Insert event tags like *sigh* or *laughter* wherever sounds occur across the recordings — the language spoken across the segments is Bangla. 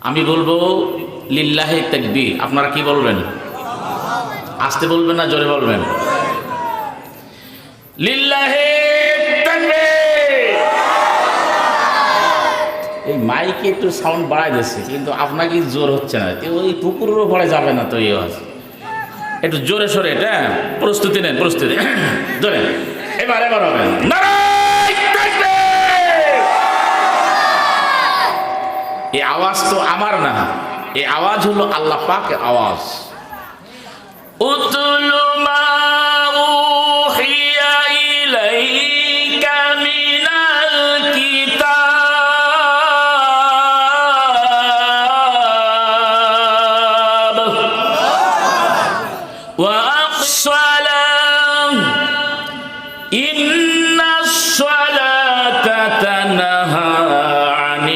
আমি বলব, লিল্লাহে তাকবীর। আপনারা কি বলবেন? আসতে বলবেন না, জোরে বলবেন? লিল্লাহে এই মাইকে একটু সাউন্ড বাড়াই দিচ্ছে কিন্তু আপনাকে জোর হচ্ছে না। ওই পুকুরের উপরে যাবে না তো এই একটু জোরে সরে, এটা হ্যাঁ? প্রস্তুতি নেন, প্রস্তুতি। *clears throat* জোরে এবার এবার হবে। নারায় তাকবীর! এই আওয়াজ তো আমার না এই আওয়াজ হলো আল্লাহ পাকের আওয়াজ উতলু মা উহিয়া ইলাইকা মিনাল কিতাব وأصلا إن الصلاة تنهى عن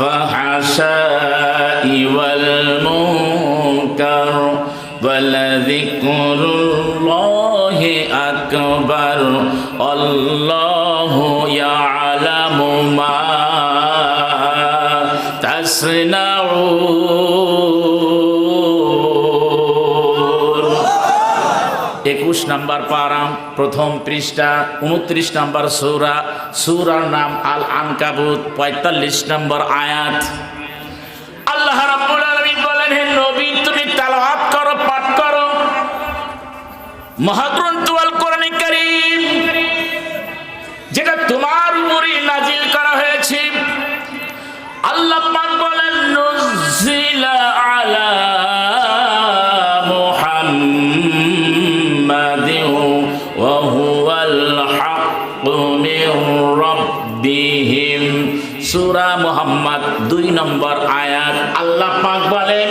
الفحشاء والمنكر ولذكر الله أكبر الله يعلم ما تصنعون নাম্বার পারাম, প্রথম পৃষ্ঠা, উনত্রিশ নাম্বার সৌরা, সৌরার নাম আল আনকাবুত পঁয়তাল্লিশ নম্বর আয়াত। আল্লাহ বলেন, হে নবী, তুমি তেলাওয়াত করো, পাঠ করো। মহাগ্রন্থ রাব্বিহিম সূরা মুহাম্মদ দুই নম্বর আয়াত। আল্লাহ পাক বলেন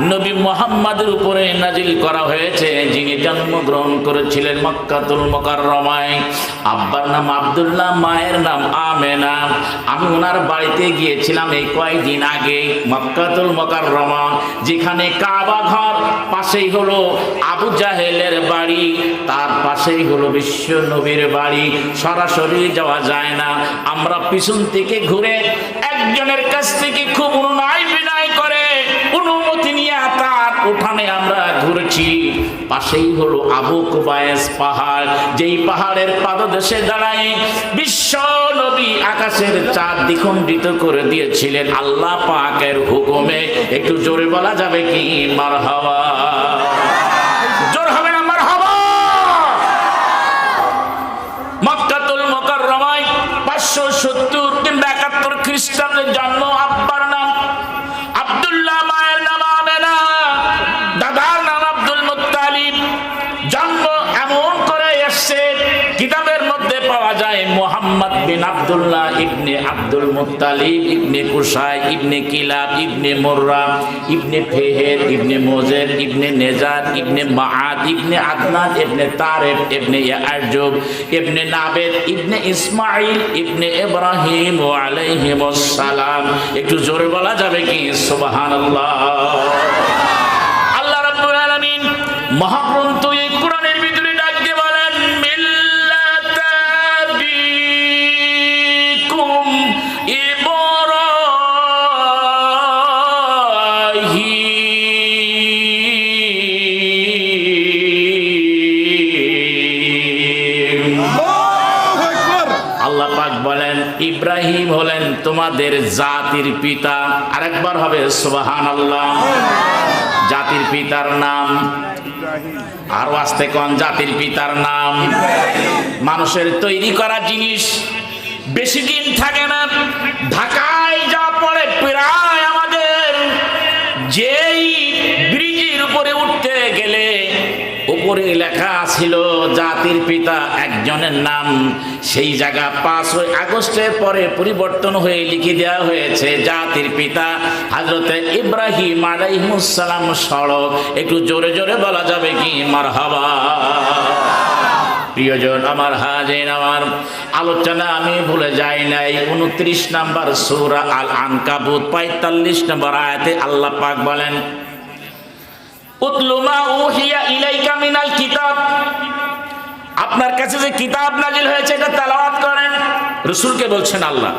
নবী মোহাম্মদের উপরে নাজিল করা হয়েছে, যিনি জন্মগ্রহণ করেছিলেন মক্কাতুল মোকাররমায়। আব্বার নাম আব্দুল্লাহ, মায়ের নাম আমেনা। আমি ওনার বাড়িতে গিয়েছিলাম এই কয়েকদিন আগে, মক্কাতুল মোকাররমা, যেখানে কাবা ঘর, পাশেই হলো আবু জাহেলের বাড়ি। তার পাশেই হলো বিশ্ব নবীর বাড়ি। সরাসরি যাওয়া যায় না। আমরা পিছন থেকে ঘুরে একজনের কাছ থেকে খুব অনুনয় উঠানে আমরা ঘুরেছি। পাশেই হলো আবু কুবায়েস পাহাড়। যেই পাহাড়ের পাদদেশে দাঁড়ায় বিশ্ব নবী আকাশের চাঁদ দ্বিখণ্ডিত করে দিয়েছিলেন। আল্লাহ পাকের হুকুমে। একটু জোরে বলা যাবে কি? মার হাওয়া সত্তর কিংবা একাত্তর খ্রিস্টাব্দের জন্ম আব্বার পাওয়া মোহাম্মদ বিন আব্দুল্লাহ ইবনে আব্দুল মুত্তালিব, ইবনে কুসাই, ইবনে কিলাব, ইবনে মোর্রা, ইবনে ফেহের ইবনে মোজের, ইবনে নেজার, ইবনে মাআদ, ইবনে আদনান, ইবনে তারেব, ইবনে ইয়ারজুব, ইবনে নাবেদ, ইবনে ইসমাইল ইবনে ইব্রাহিম আলাইহিমুস সালাম একটু জোরে বলা যাবে কি? সুবহানাল্লাহ। আল্লাহ রাব্বুল আলামিন মহাগ্রন্থ ইব্রাহিম হলেন তোমাদের জাতির পিতা। আরেকবার হবে সুবাহান আল্লাহ জাতির পিতার নাম। আরও আসতে কোন? জাতির পিতার নাম। মানুষের তৈরি করা জিনিস। বেশি দিন থাকে না। ঢাকায় যা পড়ে, প্রায় আমাদের। যেই উপরে লেখা ছিল, জাতির পিতা একজনের নাম। সেই জায়গা পাঁচই আগস্টের পরে পরিবর্তন হয়ে লিখে দেওয়া হয়েছে, জাতির পিতা হাজরতে ইব্রাহিম আলাইহিমুসালাম সড়ক। একটু জোরে জোরে বলা যাবে কি? মারহাবা। প্রিয়জন, আমার হাজেন আমার আলোচনা আমি ভুলে যাই নাই। উনত্রিশ নাম্বার সূরা আল আনকাবুত পঁয়তাল্লিশ নম্বর আয়াতে আল্লাহ পাক বলেন উতলুমা উহিয়া ইলাইকা মিনাল কিতাব আপনার কাছে যে কিতাব নাজিল হয়েছে, এটা তালাওয়াত করেন। রসুলকে বলছেন আল্লাহ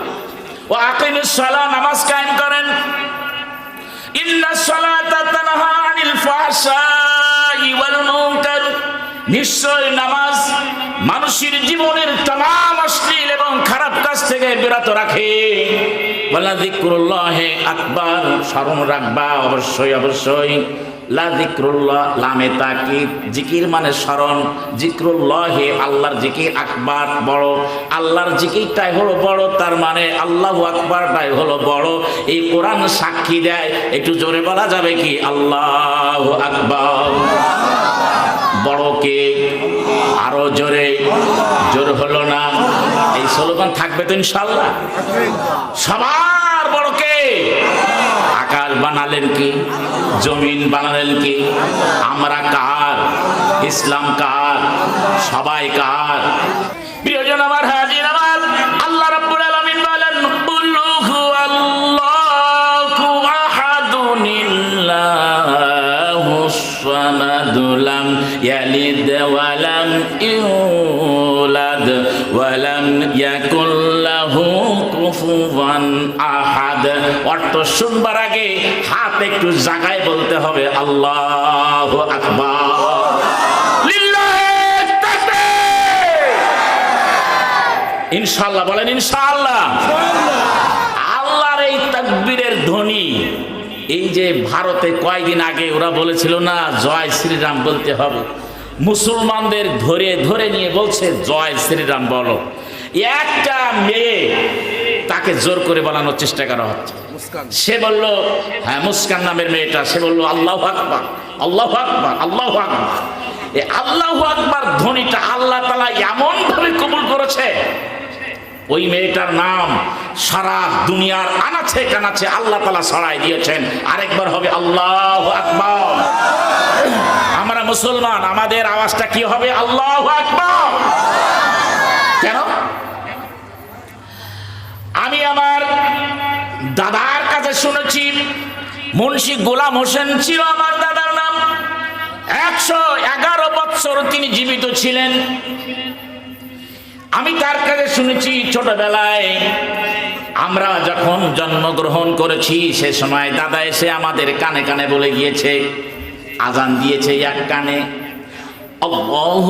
ও আকিমুসালা নামাজ কায়েম করেন। নিশ্চয় নামাজ মানুষের জীবনের তাম অশ্লীল এবং খারাপ কাজ থেকে বিরত রাখে। বলা দিকুল্লাহে আকবার, স্মরণ রাখবা, অবশ্যই অবশ্যই। জিকির মানে স্মরণ। জিক্রুল্লাহে আল্লাহর জিকির বড়। আল্লাহর জিকিরটাই হলো বড়, তার মানে আল্লাহু হলো বড়। এই কোরআন সাক্ষী দেয়, একটু জোরে বলা যাবে কি? আল্লাহ আকবার। বড় কে? আরও জোরে। জোর হলো না। এই স্লোগান থাকবে তো ইনশাল্লাহ আকাশ বানালেন কি? জমিন বানালেন কি? আমরা কার? ইসলাম কার? সবাই কার? প্রিয়জন আমার আমার ওয়া লাম ইউলাদ ওয়া লাম ইয়াকুল লাহু কুফুয়ান অর্থ শুনবার আগে হাত একটু জাগায় বলতে হবে, আল্লাহু আকবার। তাকবীর। ইনশাআল্লাহ, বলেন ইনশাআল্লাহ। আল্লাহর এই তাকবীরের ধ্বনি এই যে ভারতে কয়েকদিন আগে ওরা বলেছিল না, জয় শ্রীরাম বলতে হবে। মুসলমানদের ধরে ধরে নিয়ে বলছে, জয় শ্রীরাম বলো। একটা মেয়ে তাকে জোর করে বলানোর চেষ্টা করা হচ্ছে। সে বলল হ্যাঁ মুস্কান নামের মেয়েটা, সে বলল, আল্লাহ আকবার আল্লাহ আকবার আল্লাহ আকবার। আল্লাহ আকবার ধ্বনিটা আল্লাহ তালা এমন ভাবে কবুল করেছে ওই মেয়েটার নাম সারা দুনিয়ার আনাছে কানাছে আল্লাহ তালা ছড়াই দিয়েছেন। আরেকবার হবে আল্লাহ আকবার। আমরা মুসলমান, আমাদের আওয়াজটা কি হবে? আল্লাহ আকবার। কেন? আমি আমার দাদার কাছে শুনেছি, মুন্সি গোলাম হোসেন ছিল আমার দাদার নাম। একশো এগারো বৎসর তিনি জীবিত ছিলেন। আমি তার কাছে শুনেছি ছোটবেলায়, আমরা যখন জন্মগ্রহণ করেছি, সে সময় দাদা এসে আমাদের কানে কানে বলে গিয়েছে, আজান দিয়েছে এক কানে, আল্লাহু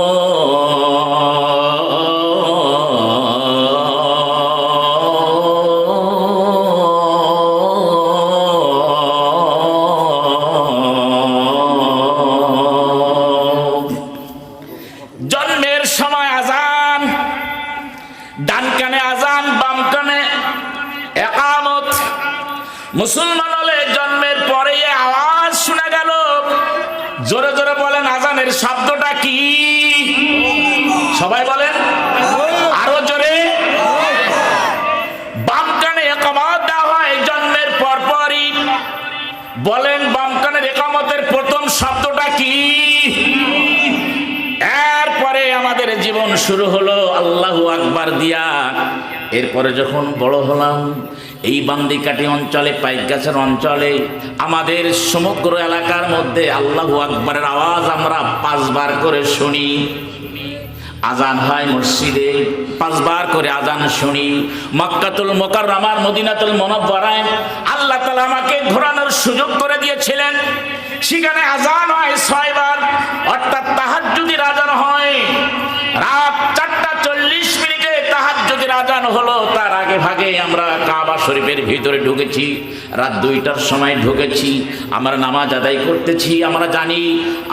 মুসলমান হলে জন্মের পরে আওয়াজ শোনা গেল। জোরে জোরে বলেন, আজানের শব্দটা কি? সবাই বলেন, আরও জোরে। বাম কানে একামত দেওয়া হয় জন্মের পর পরই। বলেন, বাম কানের একামতের প্রথম শব্দটা কি? এরপরে আমাদের জীবন শুরু হলো, আল্লাহ আকবার দিয়া। এরপরে যখন বড় হলাম এই বান্দিকাটি অঞ্চলে, পাইকগাছের অঞ্চলে, আমাদের সমগ্র এলাকার মধ্যে আল্লাহ আকবরের আওয়াজ আমরা পাঁচবার করে শুনি। আজান হয় মসজিদে, পাঁচবার করে আজান শুনি। মক্কাতুল মোকার মোকাররমার, মদিনাতুল মনব্বরায় আল্লাহ তালা আমাকে ঘোরানোর সুযোগ করে দিয়েছিলেন। সেখানে আজান হয় ছয়বার, অর্থাৎ তাহার যদি আজান হয়। রাত চারটা চল্লিশ আজান হলো, তার আগে ভাগে আমরা কাবা শরীফের ভিতরে ঢুকেছি, রাত দুইটার সময় ঢুকেছি, আমরা নামাজ আদায় করতেছি, আমরা জানি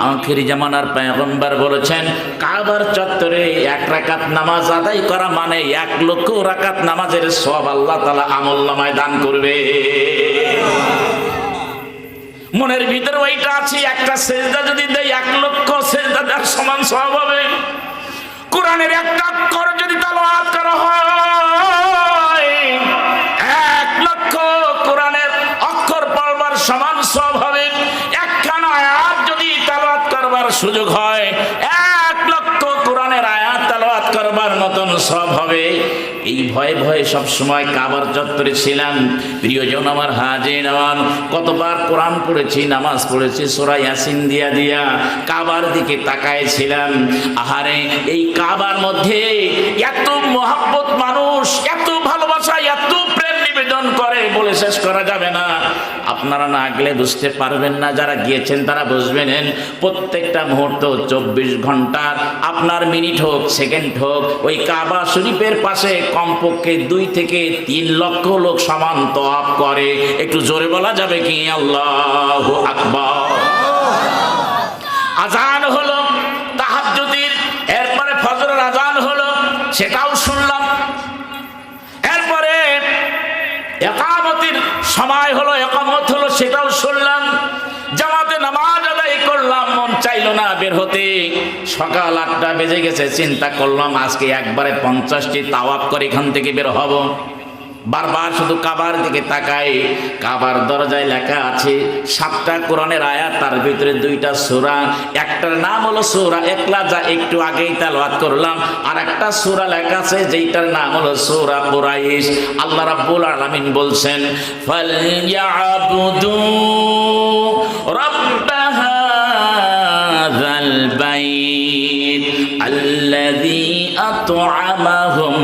আখেরি জামানার পেগম্বার বলেছেন, কাবার চত্বরে এক রাকাত নামাজ আদায় করা মানে এক লক্ষ রাকাত নামাজের সব আল্লাহ তালা আমল্লামায় দান করবে। মনের ভিতরে ওইটা আছে, একটা সেজদা যদি দেয়, এক লক্ষ সেজদা দেওয়ার সমান সব হবে। কোরআনের একটা অক্ষর যদি তালাওয়াত করা হয়, এক লক্ষ কোরআনের অক্ষর পড়বার সমান সব হবে। একখানা আয়াত যদি তালাওয়াত করবার সুযোগ হয়, এক লক্ষ কোরআনের আয়াত তালাওয়াত করবার মতন সব হবে। এই ভয়ে ভয়ে সব সময় কাবার চত্বরে ছিলাম। প্রিয়জন আমার হাজির আমার কতবার কোরআন পড়েছি, নামাজ পড়েছি, সোরা ইয়াসিন দিয়া দিয়া কাবার দিকে তাকায় ছিলাম। আহারে, এই কাবার মধ্যে এত মহাব্বত মানুষ, এত ভালোবাসা, এত প্রেম নিবেদন করে বলে শেষ করা যাবে না। আপনারা না গেলে বুঝতে পারবেন না, যারা গিয়েছেন তারা বুঝবেন প্রত্যেকটা মুহূর্ত চব্বিশ ঘণ্টার আপনার মিনিট হোক, সেকেন্ড হোক, ওই কাবা শরীফের পাশে কমপক্ষে দুই থেকে তিন লক্ষ লোক সমান তপ করে। একটু জোরে বলা যাবে কি? আল্লাহ আকবর। আজান হলো তাহাজ্জুদের এরপরে ফজরের আজান হলো সেটাও শুনলাম। এরপরে একামতির সময় হলো, একামত হলো, সেটাও শুনলাম। জামাতে নামাজ আদায় করলাম, মন চাইলো না বের হতে। সকাল আটটা বেজে গেছে, চিন্তা করলাম আজকে একবারে পঞ্চাশটি তাওয়াপ করে এখান থেকে বের হব। বারবার শুধু কাবার দিকে তাকাই কাবার দরজায় লেখা আছে, সাতটা কোরআনের আয়াত, তার ভিতরে দুইটা সোরা। একটার নাম হলো সোরা একলা, যা একটু আগেই তালওয়াত করলাম। আর একটা সোরা লেখা আছে, যেইটার নাম হলো সোরা কোরাইশ। আল্লাহ রাব্বুল আলামিন বলছেন ফালিয়াবুদু রাব্বা হাযাল বাইত আল্লাযী আত'আমাহুম